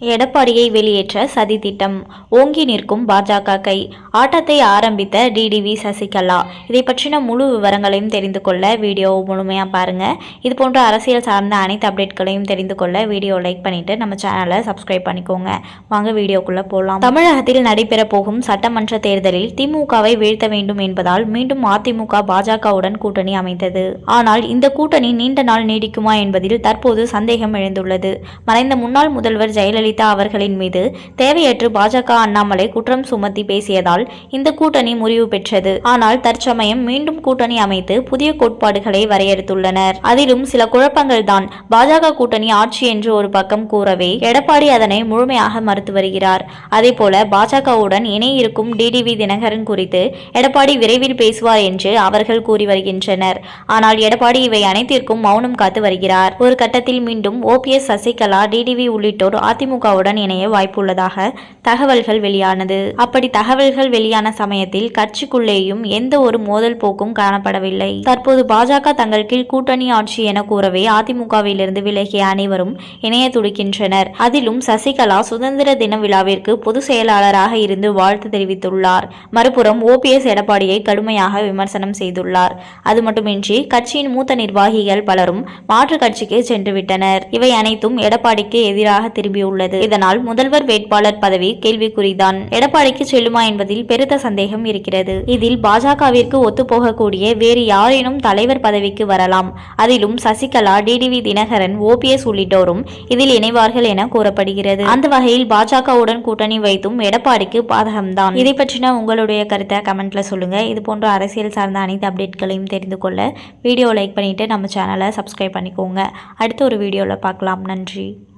எடப்பாடியை வெளியேற்ற சதி திட்டம். ஓங்கி நிற்கும் பாஜக கை. ஆட்டத்தை ஆரம்பித்த டிடிவி சசிகலா. இதை பற்றின முழு விவரங்களையும் தெரிந்து கொள்ள வீடியோ முழுமையாக பாருங்கள் இது போன்ற அரசியல் சார்ந்த அனைத்து அப்டேட்களையும் தெரிந்து கொள்ள வீடியோ லைக் பண்ணிவிட்டு நம்ம சேனலை சப்ஸ்கிரைப் பண்ணிக்கோங்க. வாங்க வீடியோக்குள்ளே போகலாம் தமிழகத்தில் நடைபெற போகும் சட்டமன்ற தேர்தலில் திமுகவை வீழ்த்த வேண்டும் என்பதால் மீண்டும் அதிமுக பாஜகவுடன் கூட்டணி அமைந்தது. ஆனால் இந்த கூட்டணி நீண்ட நாள் நீடிக்குமா என்பதில் தற்போது சந்தேகம் எழுந்துள்ளது. மறைந்த முன்னாள் முதல்வர் ஜெயலலிதா அவர்களின் மீது தேவையற்று பாஜக அண்ணாமலை குற்றம் சுமத்தி பேசியதால் இந்த கூட்டணி முறிவு பெற்றது. ஆனால் தற்சமயம் மீண்டும் கூட்டணி அமைத்து புதிய கோட்பாடுகளை வரையறுத்துள்ளனர். அதிலும் சில குழப்பங்கள் தான் பாஜக கூட்டணி ஆட்சி என்று ஒரு பக்கம் கூறவே எடப்பாடி அதனை முழுமையாக மறுத்து வருகிறார். அதேபோல பாஜகவுடன் இணை இருக்கும் டிடிவி தினகரன் குறித்து எடப்பாடி விரைவில் பேசுவார் என்று அவர்கள் கூறி வருகின்றனர். ஆனால் எடப்பாடி இவை அனைத்திற்கும் மௌனம் காத்து வருகிறார். ஒரு கட்டத்தில் மீண்டும் ஓபிஎஸ் சசிகலா டிடிவி உள்ளிட்டோர் அதிமுக திமுகவுடன் இணைய வாய்ப்புள்ளதாக தகவல்கள் வெளியானது. அப்படி தகவல்கள் வெளியான சமயத்தில் கட்சிக்குள்ளேயும் எந்த ஒரு மோதல் போக்கும் காணப்படவில்லை. தற்போது பாஜக தங்கள் கீழ் கூட்டணி ஆட்சி என கூறவே அதிமுகவிலிருந்து விலகிய அனைவரும் இணைய துடிக்கின்றனர். அதிலும் சசிகலா சுதந்திர தின விழாவிற்கு பொதுச் செயலாளராக இருந்து வாழ்த்து தெரிவித்துள்ளார். மறுபுறம் ஓபிஎஸ் எடப்பாடியை கடுமையாக விமர்சனம் செய்துள்ளார். அது மட்டுமின்றி கட்சியின் மூத்த நிர்வாகிகள் பலரும் மாற்று கட்சிக்கு சென்றுவிட்டனர். இவை அனைத்தும் எடப்பாடிக்கு எதிராக திரும்பியுள்ளது. இதனால் முதல்வர் வேட்பாளர் பதவி கேள்விக்குறிதான். எடப்பாடிக்கு செல்லுமா என்பதில் பெருத்த சந்தேகம் இருக்கிறது. இதில் பாஜகவிற்கு ஒத்துப்போகக்கூடிய வேறு யாரேனும் தலைவர் பதவிக்கு வரலாம். அதிலும் சசிகலா டிடிவி தினகரன் ஓபிஎஸ் உள்ளிட்டோரும் இதில் இணைவார்கள் என கூறப்படுகிறது. அந்த வகையில் பாஜகவுடன் கூட்டணி வைத்தும் எடப்பாடிக்கு பாதகம்தான். இதை பற்றின உங்களுடைய கருத்தை கமெண்ட்ல சொல்லுங்க. இது போன்ற அரசியல் சார்ந்த அனைத்து அப்டேட்களையும் தெரிந்து கொள்ள வீடியோ லைக் பண்ணிட்டு நம்ம சேனலை சப்ஸ்கிரைப் பண்ணிக்கோங்க. அடுத்த ஒரு வீடியோவில் பார்க்கலாம். நன்றி.